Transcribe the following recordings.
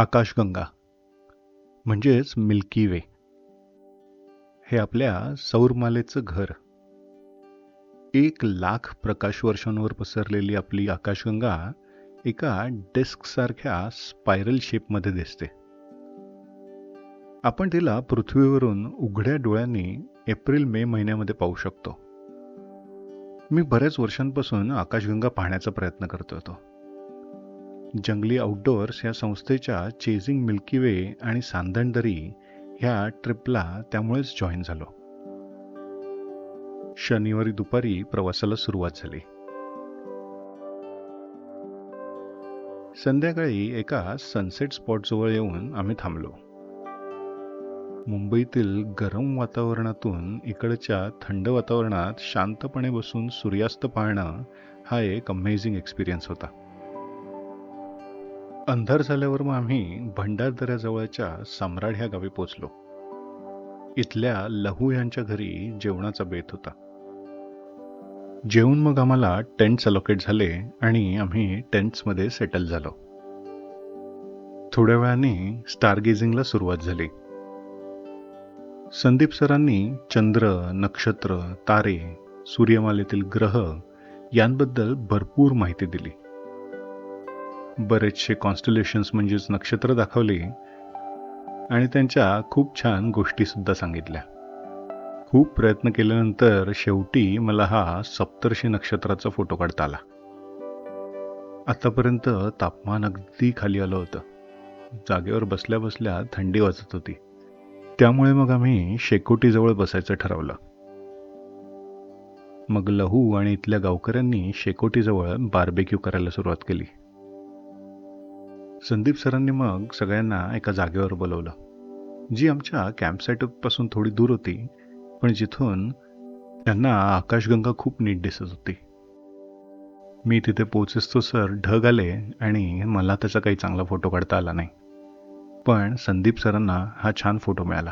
आकाशगंगा म्हणजेच मिल्की वे. हे आपल्या सौरमालेचं घर. एक लाख प्रकाश वर्षांवर पसरलेली आपली आकाशगंगा एका डिस्कसारख्या स्पायरल शेपमध्ये दिसते. आपण तिला पृथ्वीवरून उघड्या डोळ्यांनी एप्रिल मे महिन्यामध्ये पाहू शकतो. मी बऱ्याच वर्षांपासून आकाशगंगा पाहण्याचा प्रयत्न करतो होतो जंगली आउटडोअर्स या संस्थेच्या चेझिंग मिल्की वे आणि सांदणदरी ह्या ट्रिपला त्यामुळेच जॉईन झालो. शनिवारी दुपारी प्रवासाला सुरुवात झाली. संध्याकाळी एका सनसेट स्पॉटजवळ येऊन आम्ही थांबलो. मुंबईतील गरम वातावरणातून इकडच्या थंड वातावरणात शांतपणे बसून सूर्यास्त पाहणं हा एक अमेझिंग एक्सपिरियन्स होता. अंधार झाल्यावर मग आम्ही भंडारदऱ्याजवळच्या सम्राट ह्या गावी पोचलो. इथल्या लहू यांच्या घरी जेवणाचा बेत होता. जेवून मग आम्हाला टेंट्स अलोकेट झाले आणि आम्ही टेंट्समध्ये सेटल झालो. थोड्या वेळाने स्टारगेझिंगला सुरुवात झाली. संदीप सरांनी चंद्र नक्षत्र तारे सूर्यमालेतील ग्रह यांबद्दल भरपूर माहिती दिली. बरेचसे कॉन्स्टलेशन्स म्हणजेच नक्षत्र दाखवली आणि त्यांच्या खूप छान गोष्टी सुद्धा सांगितल्या. खूप प्रयत्न केल्यानंतर शेवटी मला हा सप्तर्षी नक्षत्राचा फोटो काढता आला. आतापर्यंत तापमान अगदी खाली आलं होतं. जागेवर बसल्या बसल्या थंडी वाजत होती. त्यामुळे मग आम्ही शेकोटीजवळ बसायचं ठरवलं. मग लहू आणि इथल्या गावकऱ्यांनी शेकोटीजवळ बार्बेक्यू करायला सुरुवात केली. संदीप सरांनी मग सगळ्यांना एका जागेवर बोलवलं. जी आमच्या कॅम्पसाईटपासून थोडी दूर होती पण जिथून त्यांना आकाशगंगा खूप नीट दिसत होती. मी तिथे पोचेस्तो सर. ढग आले आणि मला त्याचा काही चांगला फोटो काढता आला नाही. पण संदीप सरांना हा छान फोटो मिळाला.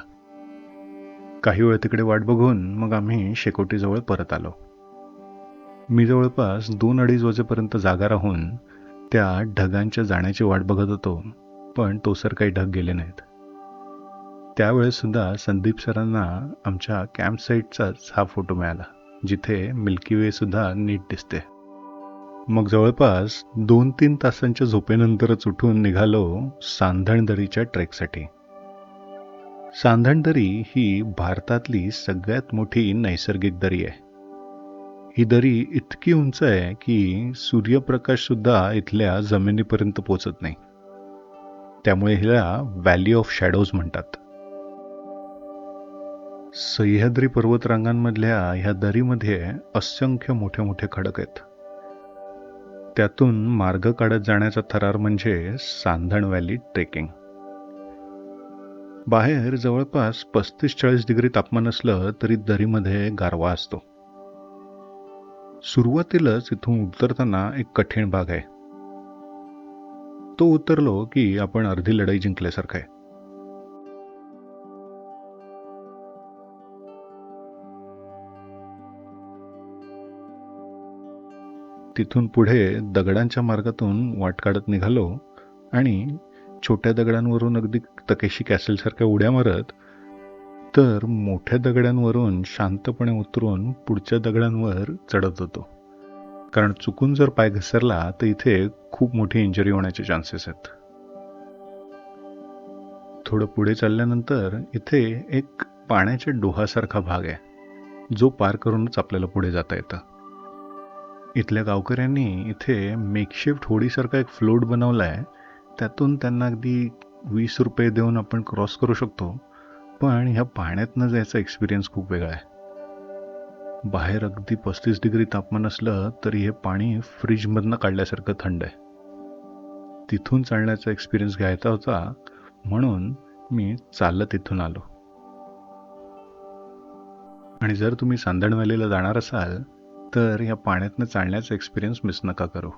काही वेळ तिकडे वाट बघून मग आम्ही शेकोटीजवळ परत आलो. मी जवळपास दोन अडीच वाजेपर्यंत जागा राहून त्या ढगांच्या जाण्याची वाट बघत होतो पण तो सर काही ढग गेले नाहीत. त्यावेळेस सुद्धा संदीप सरांना आमच्या कॅम्प साईटचाच हा फोटो मिळाला जिथे मिल्की वेसुद्धा नीट दिसते. मग जवळपास दोन तीन तासांच्या झोपेनंतरच उठून निघालो सांधणदरीच्या ट्रेकसाठी. सांधणदरी ही भारतातली सगळ्यात मोठी नैसर्गिक दरी आहे. ही दरी इतकी उंच आहे की सूर्यप्रकाश सुद्धा इथल्या जमिनीपर्यंत पोचत नाही. त्यामुळे हिला व्हॅली ऑफ शॅडोज म्हणतात. सह्याद्री पर्वतरांगांमधल्या ह्या दरीमध्ये असंख्य मोठे मोठे खडक आहेत. त्यातून मार्ग काढत जाण्याचा थरार म्हणजे सांधण व्हॅली ट्रेकिंग बाहेर जवळपास पस्तीस चाळीस डिग्री तापमान असलं तरी दरीमध्ये गारवा असतो. सुरुवातीलाच इथून उतरताना एक कठीण भाग आहे. तो उतरलो की आपण अर्धी लढाई जिंकल्यासारखं आहे. तिथून पुढे दगडांच्या मार्गातून वाट काढत निघालो आणि छोट्या दगडांवरून अगदी तकेशी कॅसलसारख्या उड्या मारत तर मोठ्या दगडांवरून शांतपणे उतरून पुढच्या दगडांवर चढत होतो. कारण चुकून जर पाय घसरला तर इथे खूप मोठी इंजरी होण्याचे चान्सेस आहेत. थोडं पुढे चालल्यानंतर इथे एक पाण्याच्या डोहासारखा भाग आहे जो पार करूनच आपल्याला पुढे जाता येतं. इथल्या गावकऱ्यांनी इथे मेकशिफ्ट होडीसारखा एक फ्लोट बनवला आहे त्यातून त्यांना अगदी वीस रुपये देऊन आपण क्रॉस करू शकतो. पण ह्या पाण्यातनं जायचा एक्सपिरियन्स खूप वेगळा आहे. बाहेर अगदी पस्तीस डिग्री तापमान असलं तरी हे पाणी फ्रीजमधनं काढल्यासारखं थंड आहे. तिथून चालण्याचा एक्सपिरियन्स घ्यायचा होता म्हणून मी चालत तिथून आलो. आणि जर तुम्ही सांदण व्हॅलीला जाणार असाल तर या पाण्यातनं चालण्याचा एक्सपिरियन्स मिस नका करू.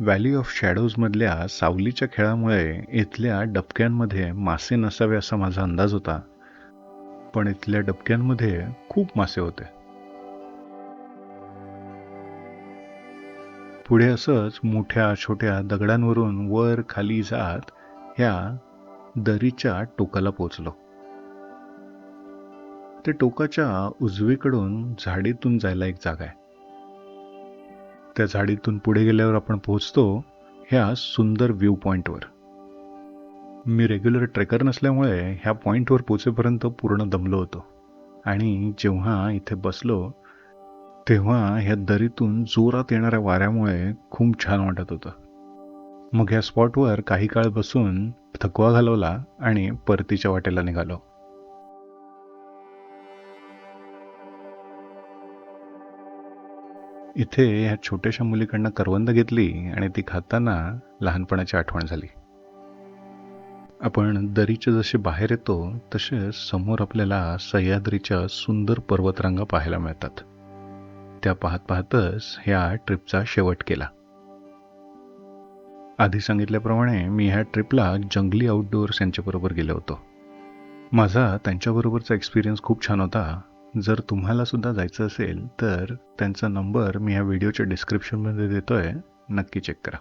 व्हॅली ऑफ शॅडोजमधल्या सावलीच्या खेळामुळे इथल्या डबक्यांमध्ये मासे नसावे असा माझा अंदाज होता. पण इथल्या डबक्यांमध्ये खूप मासे होते. पुढे असंच मोठ्या छोट्या दगडांवरून वर खाली जात ह्या दरीच्या टोकाला पोचलो ते टोकाच्या उजवीकडून झाडीतून जायला एक जागा आहे. त्या झाडीतून पुढे गेल्यावर आपण पोहोचतो ह्या सुंदर व्ह्यू पॉईंटवर मी रेग्युलर ट्रेकर नसल्यामुळे ह्या पॉईंटवर पोचेपर्यंत पूर्ण दमलो होतो. आणि जेव्हा इथे बसलो तेव्हा ह्या दरीतून जोरात येणाऱ्या वाऱ्यामुळे खूप छान वाटत होतं. मग ह्या स्पॉटवर काही काळ बसून थकवा घालवला आणि परतीच्या वाटेला निघालो. इथे ह्या छोट्याशा मुलीकडनं करवंद घेतली आणि ती खाताना लहानपणाची आठवण झाली. आपण दरीच्या जसे बाहेर येतो तसे समोर आपल्याला सह्याद्रीच्या सुंदर पर्वतरांगा पाहायला मिळतात. त्या पाहत पाहतच ह्या ट्रिपचा शेवट केला. आधी सांगितल्याप्रमाणे मी ह्या ट्रिपला जंगली आउटडोअर्स यांच्याबरोबर गेलो होतो. माझा त्यांच्याबरोबरचा एक्सपिरियन्स खूप छान होता. जर तुम्हाला सुद्धा जायचं असेल तर त्यांचा नंबर मी ह्या व्हिडिओच्या डिस्क्रिप्शनमध्ये देतोय. नक्की चेक करा.